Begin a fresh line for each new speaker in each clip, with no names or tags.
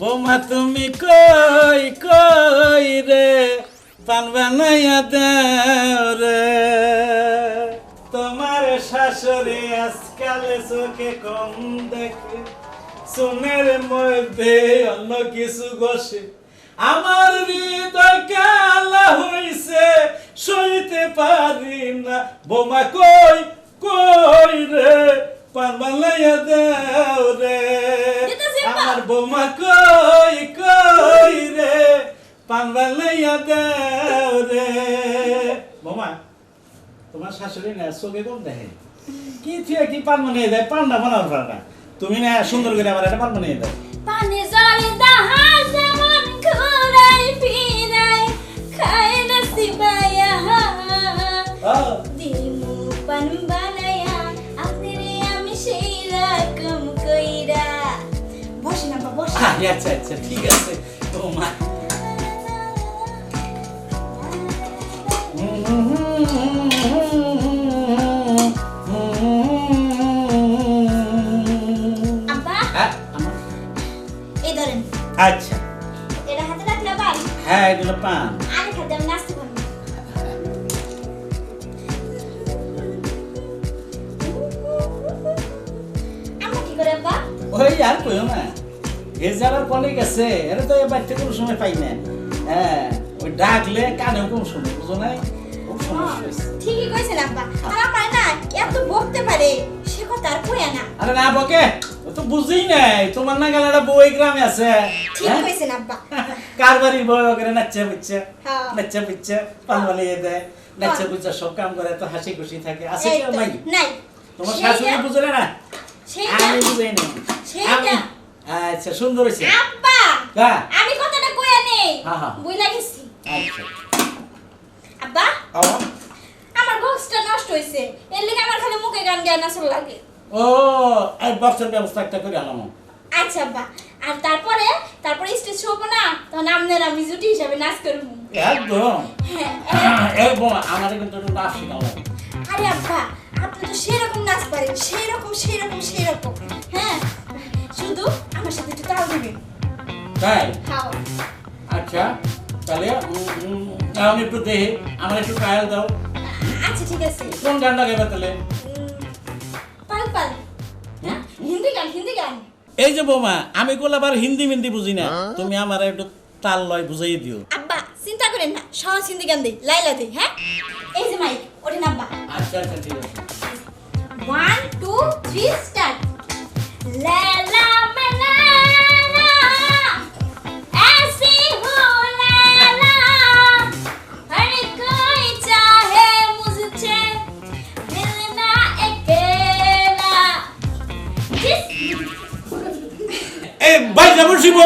বৌমা, তুমি কই কই রে? পান বানাইয়া রে। তোমার শাশুড়ি আজকাল চোখে কম দেখে সুনের মধ্যে অন্য কিছু বসে আমার হৃদয় কালা হইছে, সইতে পারি না। বোমা, কই কই রে? পান বানাইয়া দেও রে। আমার বৌমা কই কই রে? পান বানাইয়া দেও রে। বোমা, তোমার শাশুড়ি না চোখে কম দেখে কি থিয়া কি পান বানিয়ে দেয়? পান্ডা বানাও পান্ডা তুমি না সুন্দর করে আমার এটা পান বানিয়ে দেয়। আচ্ছা আচ্ছা ঠিক আছে। বোমা
আব্বা?
হ্যাঁ, আচ্ছা।
এটা হাতে রাখলে পাই
হ্যাঁ এগুলো পান।
আরে খাতে আমি নাচতে পারব আমরা কি করে আব্বা?
ওই আর কইও না। এ পরে গেছে এটা তো এবার থেকে কোনো সময় পাই না হ্যাঁ ওই ডাকলে কানেও কোনো সময় বুঝো নাই? হয়েছে।
ঠিকই কইছেন আব্বা। আর আমার না এত বকতে পারে সে কথা আর কইয়া না।
আরে না বকে ও তো বুঝেই নাই তোমার না গেল একটা বউ এই গ্রামে আছে।
ঠিক
হ্যাঁ?
কইছেন আব্বা।
বউ ওখানে নাচছে বুঝছে
হ্যাঁ।
নাচছে বুঝছে পান বানিয়ে দেয় নাচছে বুঝছে সব কাম করে তো হাসি খুশি থাকে। আছে
এই
কি নাই। তোমার শাশুড়ি বুঝলে না? আমি বুঝাই না আচ্ছা সুন্দর হয়েছে।
আব্বা
হ্যাঁ
আমি কথাটা কইয়া নেই।
হ্যাঁ, হ্যাঁ।
বুইলা গেছি।
আচ্ছা।
আব্বা আমার বক্সটা নষ্ট হইছে। এর লিগে আমার খালি মুখে গান গায় নাচল লাগে।
ও এই বক্সের ব্যবস্থা একটা করে আলাম
আচ্ছা আব্বা। আর তারপরে তারপরে স্টেজ শোবো না তখন আপনার আমি জুটি হিসাবে নাচ করব
একদম।
হ্যাঁ।
এই বোমা আমার কিন্তু একটু নাচ শিখাও
আরে আব্বা আপনি তো সেরকম নাচ পারেন সেরকম সেরকম সেরকম। হ্যাঁ শুধু আমার সাথে একটু তাল দিবেন
তাই? আচ্ছা তাহলে একটু দেখি আমার একটু ট্রায়াল দাও।
আচ্ছা ঠিক আছে।
কোন গান লাগাবে তাহলে?
পাল পাল। হ্যাঁ? হিন্দি গান হিন্দি গান।
এই যে বৌমা আমি গোলাবার হিন্দি মিন্দি বুঝি না। তুমি আমার একটু তাল লয় বুঝাই দিও।
আব্বা চিন্তা করেন না সহজ হিন্দি গান দিই লাইলা দিই হ্যাঁ? এই যে মাইক ওঠেন আব্বা
আচ্ছা আচ্ছা ঠিক আছে।
One, two, three,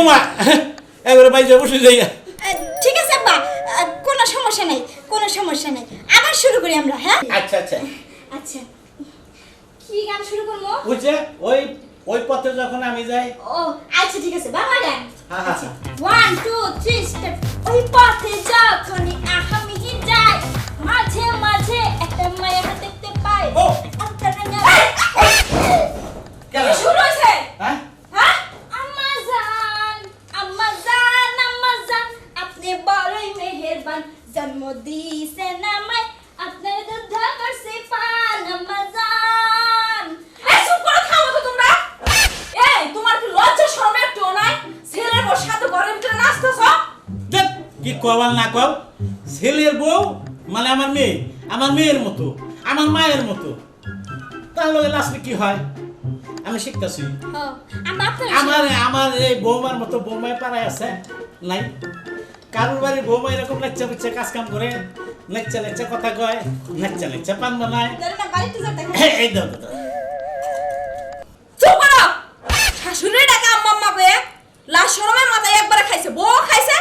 বৌমা এবারে বাইজা বসে যাই।
ঠিক আছে আব্বা। কোনো সমস্যা নাই কোনো সমস্যা নাই। আবার শুরু করি আমরা হ্যাঁ?
আচ্ছা আচ্ছা।
আচ্ছা। কি গান শুরু করব?
বুঝছে ওই ওই পথে যখন আমি যাই।
ও আচ্ছা ঠিক আছে বাংলা গান। ওয়ান টু থ্রি স্টেপ ওই পথে যখনই আমি যাই মাঝে মাঝে একটা মায়া দেখতে পাই।
ও!
একটা রাঙা
কেন? কও ছেলের বউ? মানে আমার মেয়ে? আমার মেয়ের মতো। আমার মায়ের মতো। তার লগে লাস্টে কি হয়? আমি শিখতেছি। আমার আমার এই বৌমার মতো বৌমায় পাড়ায় আছে? নাই। কারোর বাড়ির বৌমা এরকম লেচ্চা বুচ্চা কাজ কাম করে? লেচ্চা লেচ্চা কথা কয়? লেচ্চা লেচ্চা পান বানায়?
ধরে না বাড়িতে যা দেখা
এই- দাও
শাশুড়ি ডাকে আম্মা আম্মা কয়ে লাশ শরমে মাথায় একবারে খাইছে। বউ খাইছে?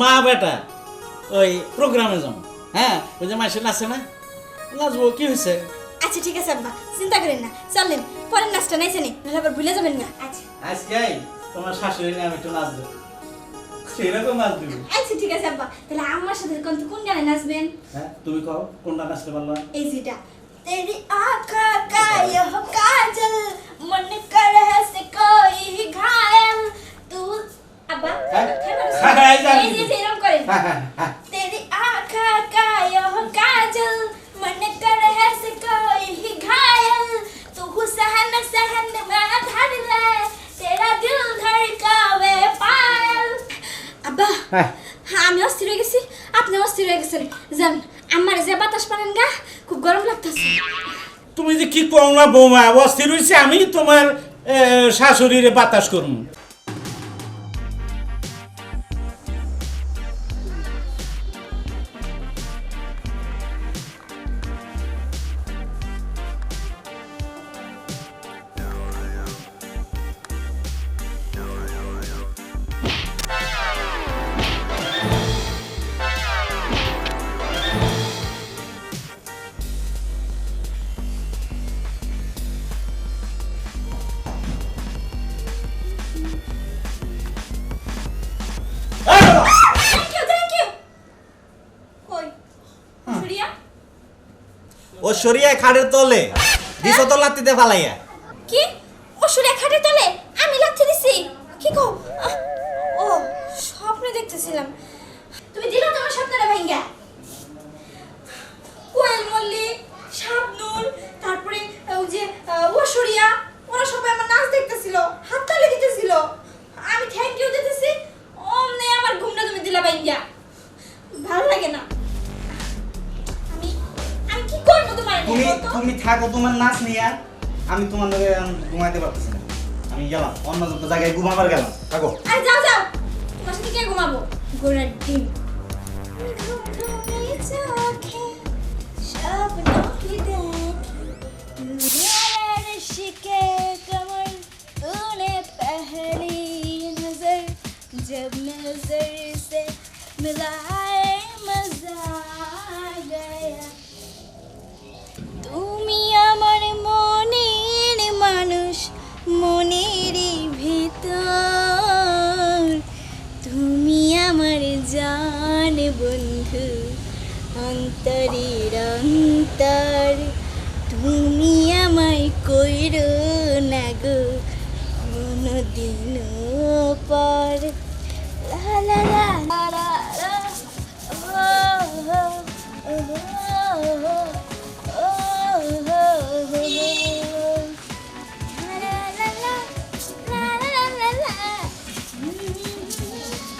মা বেটা ওই প্রোগ্রামে যাবো হ্যাঁ ওই যে মাসে নাচে না নাচবো কি হয়েছে
আচ্ছা ঠিক আছে আব্বা চিন্তা করেন না চলেন পরের নাচটা নাইছে নি নাহলে আবার ভুলে যাবেন না আচ্ছা
আজকে তোমার শাশুড়ি নিয়ে আমি একটু নাচবো সেরকম নাচ দিবি
আচ্ছা ঠিক আছে আব্বা তাহলে আমার সাথে কোন কোন গানে নাচবেন
হ্যাঁ তুমি কও কোনটা নাচতে পারলো
এই যেটা तेरी आँखों का यह काजल मन कर है से कोई घायल আব্বা
হ্যাঁ? হ্যাঁ, হ্যাঁ, করে।
তেরি আঁখা কা ইহ কাজল মন কর হস কোই হি ঘায়ল। তু হুসহন সহন মা ধর লে তেরা দিল ধড়কাবে পায়ল। আব্বা
হ্যাঁ।
আমি অস্থির হয়ে গেছি। আপনি অস্থির হয়ে গেছেন। যান আমার যে বাতাস পারেন গা খুব গরম লাগতেছে।
তুমি যে কি করো না বৌমা অস্থির হয়েছে আমি তোমার শাশুড়িরে বাতাস
করুন
ও সরিয়া খাটের তলে দিছ তো লাত্তিতে ফালাইয়া।
কি? ও সরিয়া খাটে তলে? তোমার নাচ
নিয়া আমি তোমার লগে ঘুমাইতে পারতেছি না। আমি গেলাম, অন্য জায়গায় ঘুমাবার গেলাম। থাকো।
আরে যাও যাও। তোমার সাথে কে ঘুমাবো? ডিম। ঘুম ঘুমে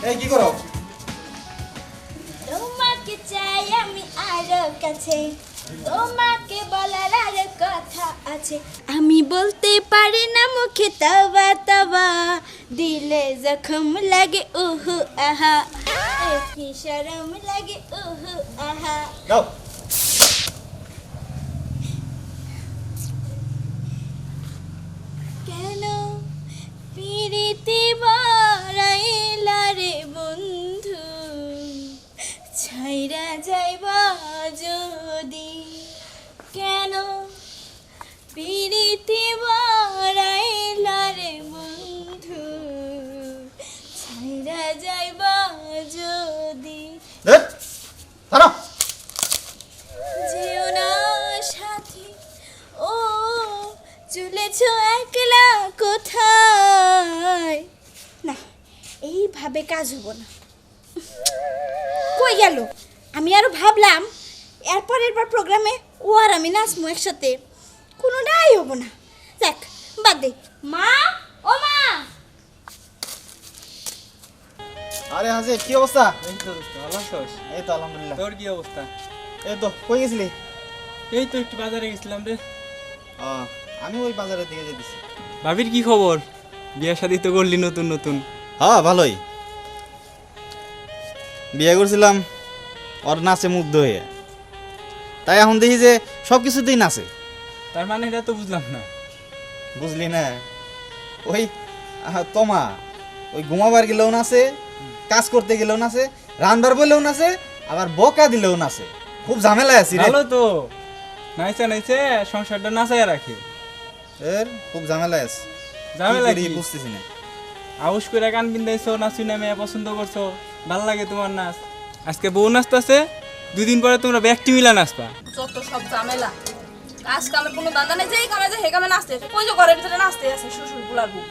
এই কি করো?
তোমাকে চাই আমি আরও কাছে। তোমাকে বলার আর কথা আছে। আমি বলতে পারি না মুখে তবা তবা দিলে জখম লাগে উহু আহা। কি শরম লাগে উহু আহা। কেন? পিরিতি বারাইলা ছাইরা যাইবা যদি? কেন? পিরিতি বারাইলা রে বন্ধু ছাইরা যাইবা যদি? যেও না সাথী ও চলেছ একলা কোথায়? না এইভাবে কাজ হব না। কই গেল। আমি আরও ভাবলাম এরপর এরপর প্রোগ্রামে ও আর আমি নাচবো একসাথে। কোনোটাই হব না। দেখ বাদ দে। মা ও মা!
আরে হাজে কি অবস্থা?
এই তো দোস্ত, ভালো আছোস?
এই তো আলহামদুলিল্লাহ।
তোর কি অবস্থা?
এই তো কই গেছিলি?
এই তো একটু বাজারে গেছিলাম রে।
ও আমি ওই বাজারের দিকে যেতেছি।
ভাবির কি খবর? বিয়ে শাদি তো করলি নতুন নতুন।
হ্যাঁ ভালোই। বিয়ে করছিলাম ওর নাচে মুগ্ধ হয়ে। তাই এখন দেখি যে সব কিছুতেই নাচে।
তার মানে এটা তো বুঝলাম না।
বুঝলি না? ওই তোমা ওই ঘুমাবার গেলেও নাচে কাজ করতে গেলেও নাচে রান্দার বলেও নাচে আবার বকা দিলেও নাচে। খুব ঝামেলা আছি
ভালো তো। নাইছে নাইছে সংসারটা নাচায় রাখে।
এর খুব ঝামেলা আছে।
ঝামেলা
কি করি
কি?
বুঝতেছি না।
আউস করে গান বিন্দাইছো নাচি নামে পছন্দ করছ। ভালো লাগে তোমার নাচ। আজকে বউ নাচতেছে দুই দিন পরে তোমরা ব্যক্তি মিলা নাচবা।
যত সব ঝামেলা। কাজ কামের কোনো দাদা নেই যেই কামে যে হে কামে নাচতে। ওই যে ঘরের ভিতরে নাচতে আছে শ্বশুরগুলার বউ।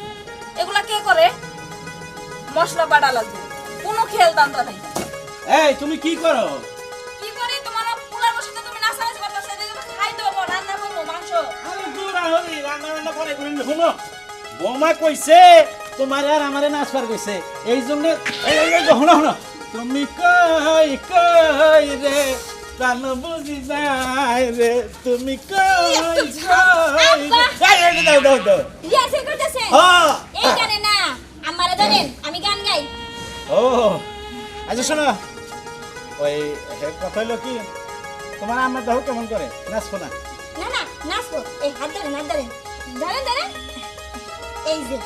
এগুলা কে করে? মশলা বাটা লাগবে কোনো খেয়াল দান্তা নাই।
এই তুমি কি করো?
কি করে? তোমার পুলার তুমি নাচানাচি করতেছে খাই দেবো রান্না করব মাংস।
আরে দূর রান্না করে করে শুনো। বৌমা কইছে তোমার আর আমারে নাচ পার কইছে। এই জন্য শোনো শোনো। তুমি কই কই রে? প্রাণ বুঝি যায় রে। তুমি কই কই রে? দাও দাও দাও।
রিহার্সেল করতেছেন
হ্যাঁ
এই গানে না আমারে জানেন আমি গান গাই।
ও আচ্ছা শোনো। ওই কথা হলো কি? তোমার আমার দেহ কেমন করে? নাচবো না?
না না নাচবো। এই হাত ধরেন হাত ধরেন। ধরেন ধরেন। এই যে।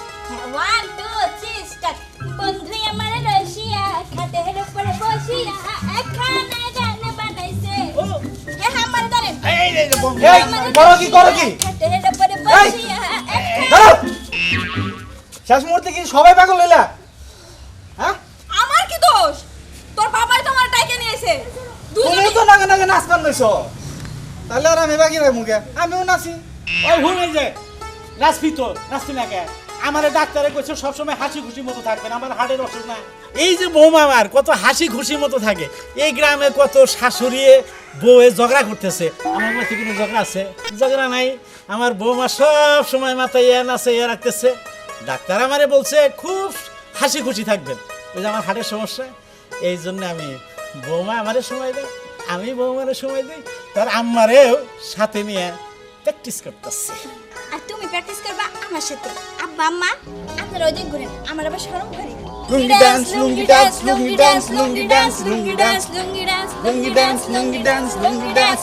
ওয়ান টু থ্রি স্টার্ট বন্ধু আমার রসিয়া খাতে হেরে বসিয়া একখানা গান বানাইছে।
ও।
হ্যাঁ হ্যাঁ আমার
এই বন্ধু।
এই, করো কি, করো কি?
খাতে হেরে বসিয়া
দাঁড়াও! শেষ মুহূর্তে কি সবাই পাগল হইলা? হ্যাঁ?
আমার কি দোষ? তোর বাবাই তো আমার টাইকে নিয়েছে
তুমি তো নাগে নাগে নাচ পান লইছ তাহলে আর আমি বাকি রাখব কে আমিও নাচি।
ওই ভুল হয়ে যায়। নাচবি তো নাচবি না কে? আমার ডাক্তারে কইছে সবসময় হাসি খুশি মতো থাকবেন আমার হার্টের অসুখ না এই যে বৌমা আমার, কত হাসি খুশি মতো থাকে। এই গ্রামে কত শাশুড়িয়ে বউয়ে ঝগড়া করতেছে। আমার মধ্যে কোনো ঝগড়া আছে? ঝগড়া নাই। আমার বৌমা সব সময় মাথায় ইয়ে নাচে ইয়ে রাখতেছে। ডাক্তার আমারে বলছে, খুব হাসি খুশি থাকবেন। ওই যে আমার হার্টের সমস্যা। এই জন্য আমি বৌমা আমারে সময় দেয় আমি বৌমারে সময় দিই। তার আম্মারেও সাথে নিয়ে প্র্যাকটিস করতেছে।
আর তুমি প্র্যাকটিস করবা আমার সাথে। আব্বা আম্মা আপনারা ওই দিক ঘুরেন আমার আবার সরম করে।
Lungi dance lungi dance lungi dance lungi dance lungi dance
lungi dance
lungi dance lungi dance
lungi dance